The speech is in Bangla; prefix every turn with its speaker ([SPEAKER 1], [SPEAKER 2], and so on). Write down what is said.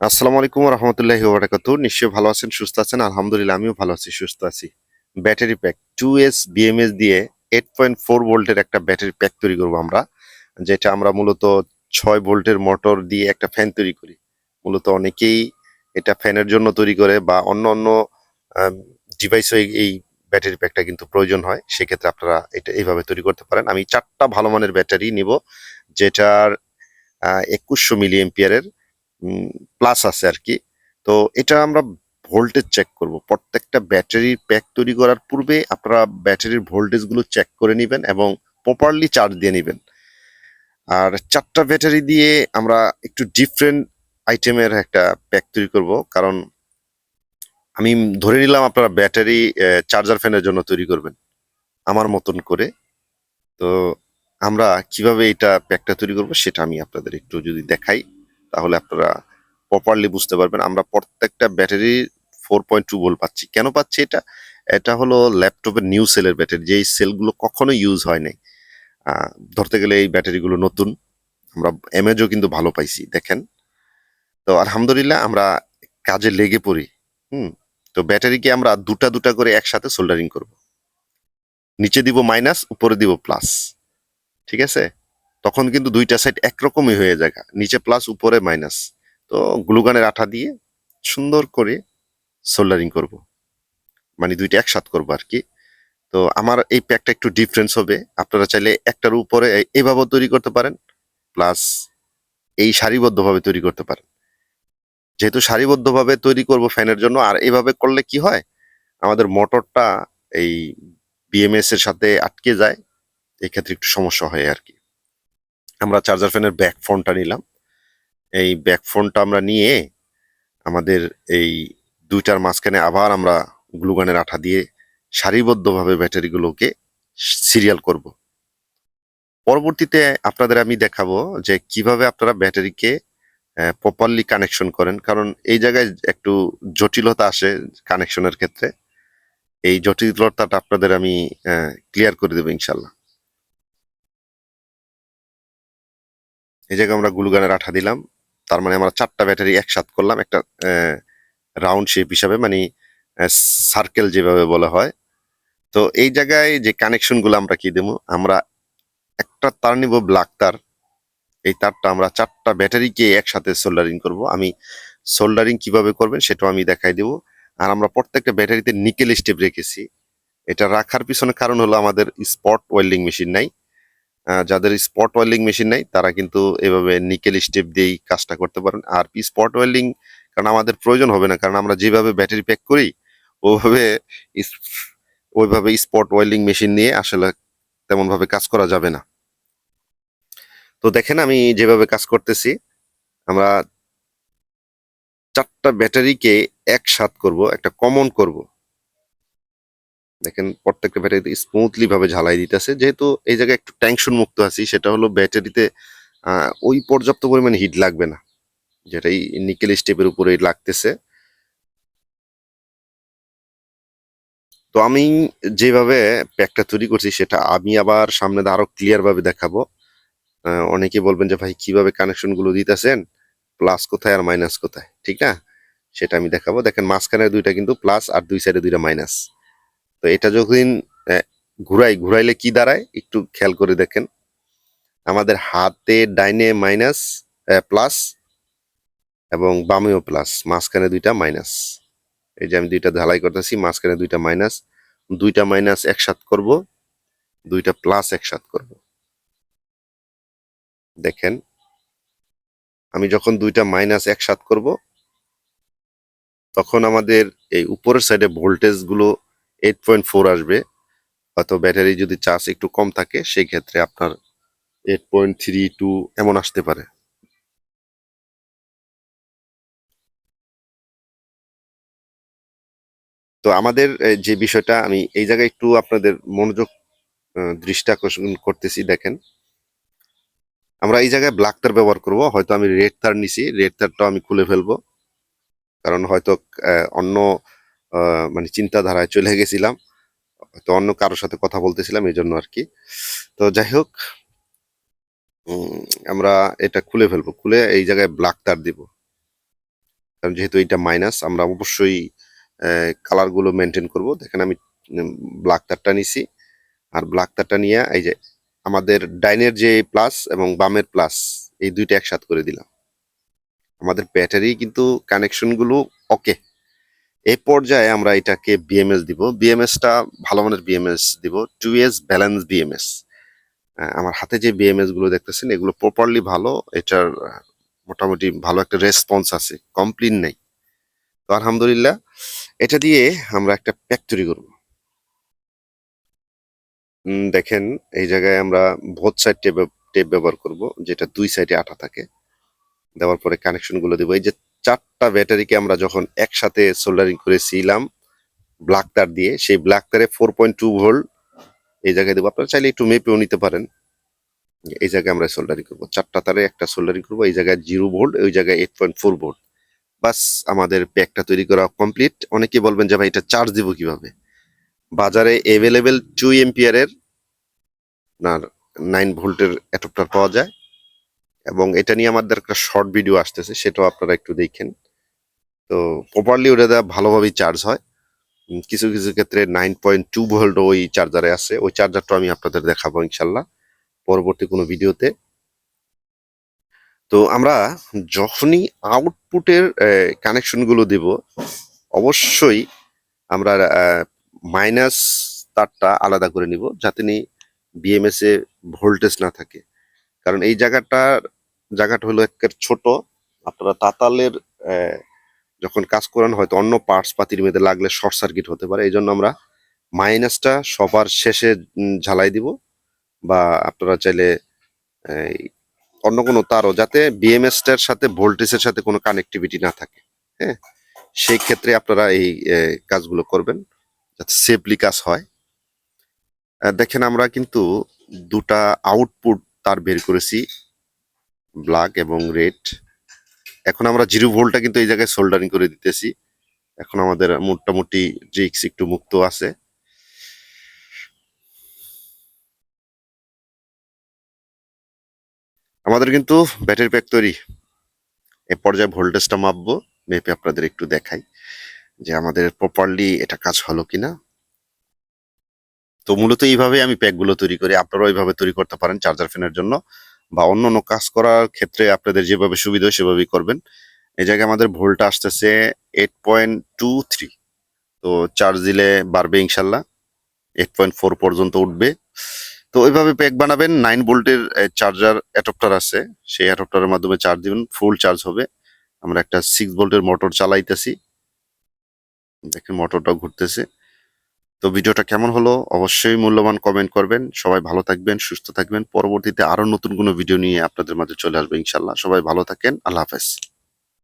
[SPEAKER 1] আসসালামু আলাইকুম রহমতুল্লাহি ওবরাকাত নিশ্চয়ই ভালো আছেন, সুস্থ আছেন? আলহামদুলিল্লাহ, আমিও ভালো আছি, সুস্থ আছি। Battery pack two S BMS দিয়ে এইট পয়েন্ট ফোর ভোল্টের একটা ব্যাটারি প্যাক তৈরি করব আমরা, যেটা আমরা মূলত ছয় ভোল্টের মোটর দিয়ে একটা ফ্যান তৈরি করি। মূলত অনেকেই এটা ফ্যানের জন্য তৈরি করে বা অন্য অন্য ডিভাইসও এই ব্যাটারি প্যাকটা কিন্তু প্রয়োজন হয়। সেক্ষেত্রে আপনারা এটা এইভাবে তৈরি করতে পারেন। আমি চারটা ভালো মানের ব্যাটারি নিব, যেটার একুশশো মিলি এম্পিয়ারের প্লাস আছে আর কি তো এটা আমরা ভোল্টেজ চেক করব। প্রত্যেকটা ব্যাটারির প্যাক তৈরি করার পূর্বে আপনারা ব্যাটারির ভোল্টেজগুলো চেক করে নেবেন এবং প্রপারলি চার্জ দিয়ে নেবেন। আর চারটা ব্যাটারি দিয়ে আমরা একটু ডিফারেন্ট আইটেমের একটা প্যাক তৈরি করব। কারণ আমি ধরে নিলাম আপনারা ব্যাটারি চার্জার ফ্যানের জন্য তৈরি করবেন। আমার মতন করে। তো আমরা কীভাবে এটা প্যাকটা তৈরি করব সেটা আমি আপনাদের একটু যদি দেখাই। তাহলে আপনারা প্রপারলি বুঝতে পারবেন। আমরা প্রত্যেকটা battery four point two volt পাচ্ছি। কেন পাচ্ছি এটা? এটা হলো ল্যাপটপের নিউ সেলের ব্যাটারি। যেই সেলগুলো কখনো ইউজ হয় নাই। ধরতে গেলে এই ব্যাটারিগুলো নতুন। আমরা এমএজও কিন্তু ভালো পাইছি, দেখেন। তো আলহামদুলিল্লাহ আমরা কাজে লেগে পড়ি। হুম, তো ব্যাটারিকে আমরা দুটা দুটা করে একসাথে সোল্ডারিং করব। নিচে দিব মাইনাস উপরে দিব প্লাস ঠিক আছে? তখন কিন্তু দুইটা সাইড একরকমই হয়ে যায়, নিচে প্লাস উপরে মাইনাস তো গ্লুগানের আঠা দিয়ে সুন্দর করে সোল্ডারিং করব। মানে দুইটা একসাথ করব আর কি। তো আমার এই প্যাকটা একটু ডিফারেন্স হবে। আপনারা চাইলে একটার উপরে এই- এইভাবেও তৈরি করতে পারেন প্লাস এই সারিবদ্ধভাবে তৈরি করতে পারেন। যেহেতু সারিবদ্ধভাবে তৈরি করব ফ্যানের জন্য, আর এইভাবে করলে কি হয়? আমাদের মোটরটা এই বিএমএস এর সাথে আটকে যায়, এক্ষেত্রে একটু সমস্যা হয় আর কি। আমরা চার্জার ফ্যানের ব্যাক ফোনটা নিলাম। এই ব্যাক ফোনটা আমরা নিয়ে আমাদের এই দুইটার মাঝখানে আবার আমরা গ্লুগানের আঠা দিয়ে সারিবদ্ধভাবে ব্যাটারিগুলোকে সিরিয়াল করব। পরবর্তীতে আপনাদের আমি দেখাবো যে কীভাবে আপনারা ব্যাটারিকে প্রপারলি কানেকশন করেন। কারণ এই জায়গায় একটু জটিলতা আসে কানেকশনের ক্ষেত্রে। এই জটিলতাটা আপনাদের আমি ক্লিয়ার করে দেবো ইনশাল্লাহ এই জায়গায় আমরা গ্লুগানের আঠা দিলাম। তার মানে আমরা চারটা ব্যাটারি একসাথ করলাম, একটা রাউন্ড শেপ হিসাবে মানে সার্কেল যেভাবে বলা হয়। তো এই জায়গায় যে কানেকশনগুলো আমরা কি দেবো? আমরা একটা তার নিব ব্ল্যাক তার। এই তারটা আমরা চারটা ব্যাটারিকে একসাথে সোল্ডারিং করব। আমি সোল্ডারিং কীভাবে করবেন সেটাও আমি দেখাই দেব। আর আমরা প্রত্যেকটা ব্যাটারিতে নিকেল স্টেপ রেখেছি। এটা রাখার পিছনে কারণ হলো আমাদের স্পট ওয়েল্ডিং মেশিন নাই। যাদের স্পট ওয়েল্ডিং মেশিন নাই, তারা কিন্তু এভাবে নিকেল স্টেপ দিয়েই কাজটা করতে পারেন। আর স্পট ওয়েল্ডিং কারণ আমাদের প্রয়োজন হবে না, কারণ আমরা যেভাবে ব্যাটারি প্যাক করি, ওভাবে ওইভাবে স্পট ওয়েল্ডিং মেশিন নিয়ে আসলে তেমন ভাবে কাজ করা যাবে না। তো দেখেন আমি যেভাবে কাজ করতেছি, আমরা চারটা ব্যাটারিকে একসাথ করব, একটা কমন করব। দেখেন প্রত্যেকটা ব্যাটারিতে স্মুথলি ভাবে ঝালাই দিতেছে। যেহেতু এই জায়গায় একটু টেনশন মুক্ত আছি, সেটা হলো ব্যাটারিতে ওই পর্যাপ্ত পরিমাণে হিট লাগবে না যেটা এই নিকেল স্টেপের উপরে লাগতেছে। তো আমি যেভাবে প্যাকটা তৈরি করছি, সেটা আমি আবার সামনে আরও ক্লিয়ার ভাবে দেখাবো। অনেকে বলবেন যে, ভাই, কীভাবে কানেকশনগুলো দিতেছেন? প্লাস কোথায় আর মাইনাস কোথায়? ঠিক না? সেটা আমি দেখাবো। দেখেন মাঝখানে দুইটা কিন্তু প্লাস আর দুই সাইডে দুইটা মাইনাস তো এটা যখন ঘুরাই, ঘুরাইলে কি দাঁড়ায় একটু খেয়াল করে দেখেন। আমাদের হাতে ডাইনে মাইনাস প্লাস এবং বামেও প্লাস, মাঝখানে দুইটা মাইনাস। এই যে আমি দুইটা ঢালাই করতেছি, মাঝখানে দুইটা মাইনাস। দুইটা মাইনাস একসাথ করব, দুইটা প্লাস একসাথ করব। দেখেন, আমি যখন দুইটা মাইনাস একসাথ করব, তখন আমাদের এই উপরের সাইডে ভোল্টেজগুলো এইট পয়েন্ট ফোর আসবে, হয়তো ব্যাটারি যদি চার্জ একটু কম থাকে সেই ক্ষেত্রে আপনার এইট পয়েন্ট থ্রি টু এমন আসতে পারে। তো আমাদের যে বিষয়টা, আমি এই জায়গায় একটু আপনাদের মনোযোগ দৃষ্টি আকর্ষণ করতেছি, দেখেন। আমরা এই জায়গায় ব্ল্যাক তার ব্যবহার করব, হয়তো আমি রেড তার নিছি রেড তারটাও আমি খুলে ফেলব। কারণ হয়তো অন্য মানে চিন্তাধারায় চলে গেছিলাম। তো অন্য কারোর সাথে কথা বলতেছিলাম এই জন্য আর কি। তো যাই হোক আমরা এটা খুলে ফেলব। খুলে এই জায়গায় ব্ল্যাক তার দিব। কারণ যেহেতু এটা মাইনাস আমরা অবশ্যই কালারগুলো মেনটেন করব। দেখেন আমি ব্ল্যাক তারটা নিছি। আর ব্ল্যাক তারটা নিয়ে এই যে আমাদের ডাইনের যে প্লাস এবং বামের প্লাস এই দুইটা একসাথ করে দিলাম। আমাদের ব্যাটারি কিন্তু কানেকশনগুলো ওকে এই পর্যায়ে আমরা এটাকে বিএমএস দিব। বিএমএসটা ভালো মানের বিএমএস দিব। টু এস ব্যালেন্স বিএমএস আমার হাতে যে বিএমএসগুলো দেখতেছেন, এগুলো প্রপারলি ভালো। এটার মোটামুটি ভালো একটা রেসপন্স আছে। কমপ্লেন নেই। তো আলহামদুলিল্লাহ, এটা দিয়ে আমরা একটা প্যাক তৈরি করব। দেখেন, এই জায়গায় আমরা ভোট সাইড টেপ টেপ ব্যবহার করব, যেটা দুই সাইডে আঠা থাকে। দেওয়ার পরে কানেকশনগুলো দেবো। এই যে চারটা ব্যাটারিকে আমরা যখন একসাথে সোল্ডারিং করেছিলাম ব্ল্যাক তার দিয়ে, সেই ব্ল্যাক তারে ফোর পয়েন্ট টু ভোল্ট এই জায়গায় দেবো। আপনারা চাইলে একটু মেপেও নিতে পারেন। এই জায়গায় আমরা সোল্ডারিং করব। চারটা তারে একটা সোল্ডারিং করব, এই জায়গায় জিরো ভোল্ট ওই জায়গায় এইট পয়েন্ট ফোর ভোল্ট বাস, আমাদের প্যাকটা তৈরি করা কমপ্লিট অনেকে বলবেন যে, ভাই, এটা চার্জ দিব কীভাবে? বাজারে অ্যাভেলেবেল টু এম্পিয়ারের আপনার নাইন ভোল্টের অ্যাডপ্টার পাওয়া যায়। এবং এটা নিয়ে আমাদের একটা শর্ট ভিডিও আসতেছে, সেটাও আপনারা একটু দেখেন। তো প্রপারলি ওটা দেওয়া ভালোভাবেই চার্জ হয়। কিছু কিছু ক্ষেত্রে নাইন পয়েন্ট টু ভোল্ট ওই চার্জারে আছে। ওই চার্জারটা আমি আপনাদের দেখাবো ইনশাল্লাহ পরবর্তী কোনো ভিডিওতে তো আমরা যখনই আউটপুটের কানেকশনগুলো দেব, অবশ্যই আমরা মাইনাস তারটা আলাদা করে নিব, যাতে নি বিএমএস ভোল্টেজ না থাকে। কারণ এই জায়গাটা জায়গাটা হলো একের ছোট। আপনারা তাতালের যখন কাজ করান হয়তো অন্য পার্টস পাতির মধ্যে লাগলে শর্ট সার্কিট হতে পারে। এই জন্য আমরা মাইনাসটা সবার শেষে ঝালাই দিব বা আপনারা চাইলে অন্য কোনো তারও যাতে বিএমএস টার সাথে ভোল্টেজের সাথে কোনো কানেক্টিভিটি না থাকে। হ্যাঁ? সেই ক্ষেত্রে আপনারা এই কাজগুলো করবেন যাতে সেফলি কাজ হয়। দেখেন আমরা কিন্তু দুটা আউটপুট তার বের করেছি। ব্ল্যাক এবং রেড এখন আমরা জিরো ভোল্টটা কিন্তু এই জায়গায় সোল্ডারিং করে দিতেছি। এখন আমাদের মোটামুটি রিক্স একটু মুক্ত আছে। আমাদের কিন্তু ব্যাটারি প্যাক তৈরি। এ পর্যায়ে ভোল্টেজটা মাপবো। মেপে আপনাদের একটু দেখাই যে আমাদের প্রপারলি এটা কাজ হলো কিনা। তো মূলত এইভাবে আমি প্যাকগুলো তৈরি করি। আপনারাও এইভাবে তৈরি করতে পারেন চার্জার ফ্যানের জন্য বা অন্য অন্য কাজ করার ক্ষেত্রে আপনাদের যেভাবে সুবিধা সেভাবেই করবেন। এই জায়গায় আমাদের ভোল্টটা আসতেছে এইট পয়েন্ট টু থ্রি তো চার্জ দিলে বাড়বে ইনশাল্লাহ এইট পয়েন্ট ফোর পর্যন্ত উঠবে। তো ওইভাবে প্যাক বানাবেন নাইন ভোল্টের চার্জার অ্যাডপ্টার আছে। সেই অ্যাডপ্টারের মাধ্যমে চার্জ দিবেন ফুল চার্জ হবে। আমরা একটা সিক্স ভোল্টের মোটর চালাইতেছি। দেখেন মোটরটা ঘুরতেছে। তো ভিডিওটা কেমন হলো? অবশ্যই মূল্যবান কমেন্ট করবেন। সবাই ভালো থাকবেন, সুস্থ থাকবেন। পরবর্তীতে আরও নতুন কোনো ভিডিও নিয়ে আপনাদের মাঝে চলে আসবে ইনশাল্লাহ সবাই ভালো থাকেন। আল্লাহ হাফেজ।